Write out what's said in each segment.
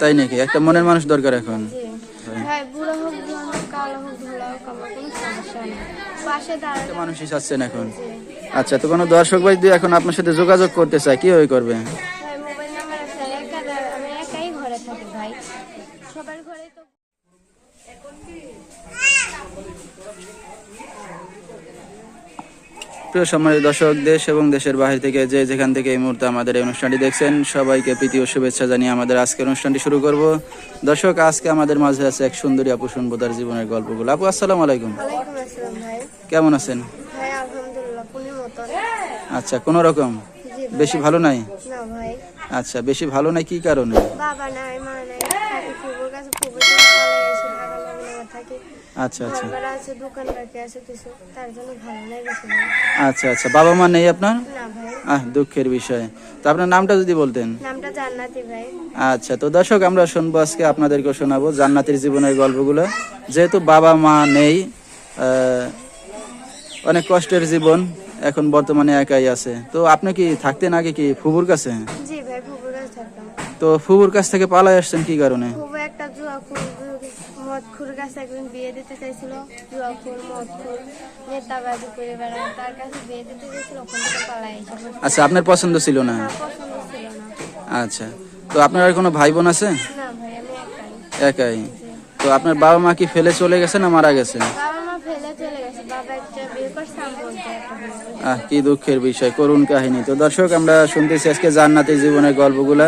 তাই নাকি? একটা মনের মানুষ দরকার এখন। মানুষই চাচ্ছেন এখন। আচ্ছা তো কোনো দর্শক ভাই এখন আপনার সাথে যোগাযোগ করতে চায় কীভাবে করবে ভাই মোবাইল নাম্বার আছে একা দা- আমি একাই ঘরে থাকি ভাই সবার ঘরে তো প্রিয় সম্মানিত দর্শক দেশ এবং দেশের বাহির থেকে যে যেখান থেকে এই মুহূর্তে আমাদের এই অনুষ্ঠানটি দেখছেন সবাইকে প্রীতি ও শুভেচ্ছা জানিয়ে আমাদের আজকের অনুষ্ঠানটি শুরু করব। দর্শক আজকে আমাদের মাঝে আছে এক সুন্দরী আপু শুনব তার জীবনের গল্পগুলো। আপু আসসালামু আলাইকুম। কেমন আছেন? আচ্ছা কোনো রকম? বেশি ভালো নাই? আচ্ছা বেশি ভালো নাই কি কারণে? বাবা নাই মা নাই থাকি ফুবুর কাছে ফুবুর থেকে পালাই এসে ঢাকা নবীনগর থাকি। আচ্ছা আচ্ছা। ঘর আছে দোকান বাকি আছে কিছু তার জন্য ভালো নাই বেশি আচ্ছা আচ্ছা। বাবা মা নেই আপনার? না ভাই। আহ দুঃখের বিষয়। তো আপনার নামটা যদি বলতেন। নামটা জান্নাতি ভাই। আচ্ছা তো দর্শক আমরা শুনব আজকে আপনাদেরকে শোনাবো জান্নাতের জীবনের গল্পগুলো। যেহেতু বাবা মা নেই আহ, অনেক কষ্টের জীবন এখন বর্তমানে একাই আছে। তো আপনি কি থাকতেন আগে কি ফুবুর কাছে? জি ভাই ফুবুর কাছে থাকতাম। তো ফুবুর কাছ থেকে পালাই আসছেন কি কারণে? একটা জুয়া মদ খুর কাছে একদিন বিয়ে দিতে চাইছিল জুয়াখুর নেতাবাজি করে বেড়ায় তার কাছে বিয়ে দিতে চাইছিল ওখান থেকে পালাই আচ্ছা আপনার পছন্দ ছিল না পছন্দ ছিল না। আচ্ছা তো আপনার আর কোনো ভাই বোন আছে? না ভাই আমি একাই। একাই। তো আপনার বাবা মা কি ফেলে চলে গেছে না মারা গেছে। আহ কি দুঃখের বিষয় করুণ কাহিনী। তো দর্শক আমরা শুনতেছি আজকে জান্নাতের জীবনের গল্পগুলা।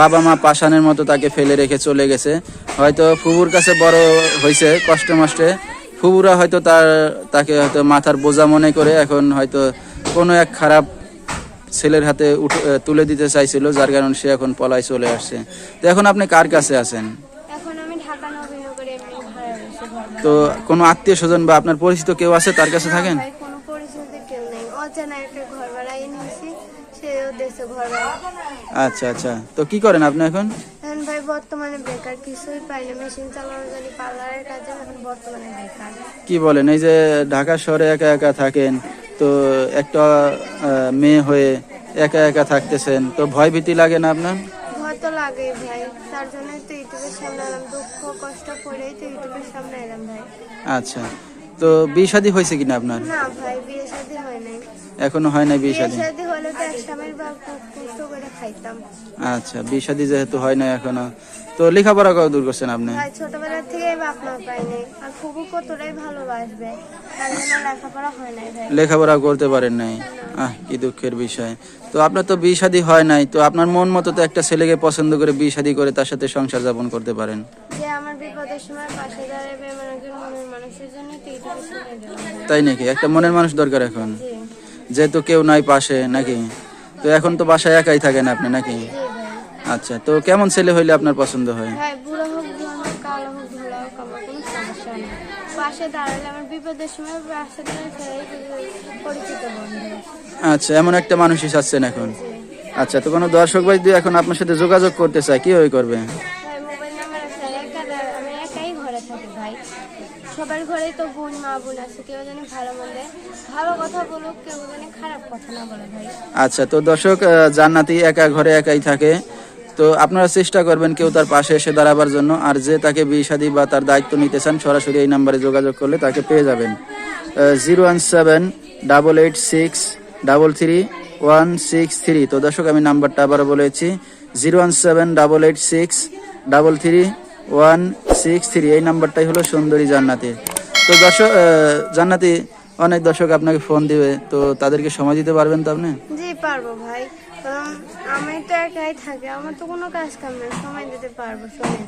বাবা মা পাষাণের মতো তাকে ফেলে রেখে চলে গেছে। হয়তো ফুবুর কাছে বড় হয়েছে কষ্ট মষ্টে ফুবুরা হয়তো তার তাকে হয়তো মাথার বোঝা মনে করে এখন হয়তো কোনো এক খারাপ ছেলের হাতে উঠে তুলে দিতে চাইছিল যার কারণে সে এখন পলায় চলে আসছে। তো এখন আপনি কার কাছে আছেন এখন আমি ঢাকা নবীনগরে এমনি ভাড়া রয়েছে ঘর ভাড়া। তো কোনো আত্মীয় স্বজন বা আপনার পরিচিত কেউ আছে তার কাছে থাকেন? কোনো পরিচিত কেউ নেই। অচেনা একটা ঘর ভাড়া নিয়েছি সেও দেশে ঘর ভাড়া। আচ্ছা আচ্ছা। তো কি করেন আপনি এখন? এখন ভাই বর্তমানে বেকার কিছুই পাই না মেশিন চালানো জানি পার্লারের কাজে এখন বর্তমানে বেকার। কি বলেন? এই যে ঢাকা শহরে একা একা থাকেন তো একটা মেয়ে হয়ে একা একা থাকতেছেন তো ভয় ভীতি লাগে না আপনার? তো লাগেই ভাই তার জন্যই তো ইউটিউবের সামনে এলাম দুঃখ কষ্ট করেই তো ইউটিউবের সামনে এলাম ভাই। আচ্ছা তো বিয়ে শাদী হয়েছে কিনা আপনার? না ভাই বিয়ে শাদী হয় নাই। এখনও হয় নাই বিয়ে বিয়ে শাদী? শাদী হলে তো এক স্বামীর বাপ কষ্ট করে খাইতাম। আচ্ছা বিয়ে শাদী যেহেতু হয় না এখনও তো লেখাপড়া কত দূর করছেন আপনি? ভাই ছোটবেলা থেকে বাপ মা পাইনি আর খুবই কতটাই ভালোবাসবে। লেখাপড়া করতে পারেন নাই। আহ কি দুঃখের বিষয়। তো আপনার তো বিয়ে শাদী হয় নাই তো আপনার মন মতো তো একটা ছেলেকে পছন্দ করে বিয়ে শাদী করে তার সাথে সংসার যাপন করতে পারেন। তাই নাকি? একটা মনের মানুষ দরকার এখন। যেহেতু কেউ নাই পাশে নাকি? তো এখন তো বাসায় একাই থাকেন আপনি নাকি? আচ্ছা তো কেমন ছেলে হইলে আপনার পছন্দ হয়? পাশে দাঁড়ালে আমার বিপদের সময় পাশে দাঁড়ালে পরিচিত বন্ধু। আচ্ছা এমন একটা মানুষই চাচ্ছেন এখন। আচ্ছা তো কোনো দর্শক ভাই যদি এখন আপনার সাথে যোগাযোগ করতে চায় কীভাবে করবে? ভাই মোবাইল নাম্বার আছে একা দা- আমি একাই ঘরে থাকি ভাই। সবার ঘরেই তো বোন মা বোন আছে কেউ জানি ভালো মন্দে ভালো কথা বলুক কেউ জানি খারাপ কথা না বলে ভাই। আচ্ছা তো দর্শক জান্নাতি একা ঘরে একাই থাকে। তো আপনারা চেষ্টা করবেন কেউ তার পাশে এসে দাঁড়াবার জন্য, আর যে তাকে বিয়ে শাদী বা তার দায়িত্ব নিতে চান, সরাসরি এই নাম্বারে যোগাযোগ করলে তাকে পেয়ে যাবেন। Zero one seven double eight six double three one six three. তো দর্শক, আমি নাম্বারটা আবারও বলেছি, zero one seven double eight six double three one six three. এই নাম্বারটাই হলো সুন্দরী জান্নাতির তো দর্শক জান্নাতি অনেক দর্শক আপনাকে ফোন দিবে, তো তাদেরকে সময় দিতে পারবেন তো আপনি? জি, পারব ভাই। কারণ আমি তো একাই থাকি আমার তো কোনো কাজ কাম নেই সময় দিতে পারব শোনেন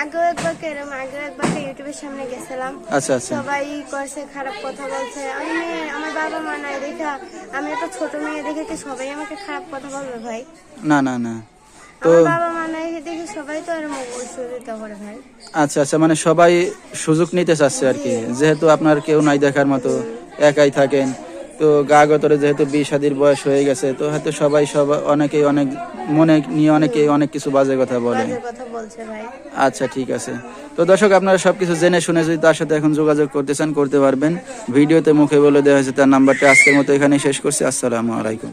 আগেও একবার কেরম আগেও একবার ইউটিউবের সামনে গেছিলাম। আচ্ছা আচ্ছা। সবাই করছে খারাপ কথা বলছে। আমি আমার বাবা মা নাই দেখা আমি একটা ছোট মেয়ে দেখে কি সবাই আমাকে খারাপ কথা বলবে ভাই? না না না। তো বাবা মা নাই দেখে সবাই তো এরকম অসুবিধা করে ভাই। আচ্ছা আচ্ছা মানে সবাই সুযোগ নিতে চাচ্ছে আর কি যেহেতু আপনার কেউ নাই দেখার মতো একাই থাকেন। তো গা গতরে যেহেতু বিশ শাদির বয়স হয়ে গেছে তো হয়তো সবাই সব অনেকেই অনেক মনে নিয়ে অনেকেই অনেক কিছু বাজে কথা বলে। আচ্ছা ঠিক আছে। তো দর্শক আপনারা সবকিছু জেনে শুনে যদি তার সাথে এখন যোগাযোগ করতে চান করতে পারবেন। ভিডিওতে মুখে বলে দেওয়া হয়েছে তার নাম্বারটা। আজকের মতো এখানে শেষ করছি। আসসালামু আলাইকুম।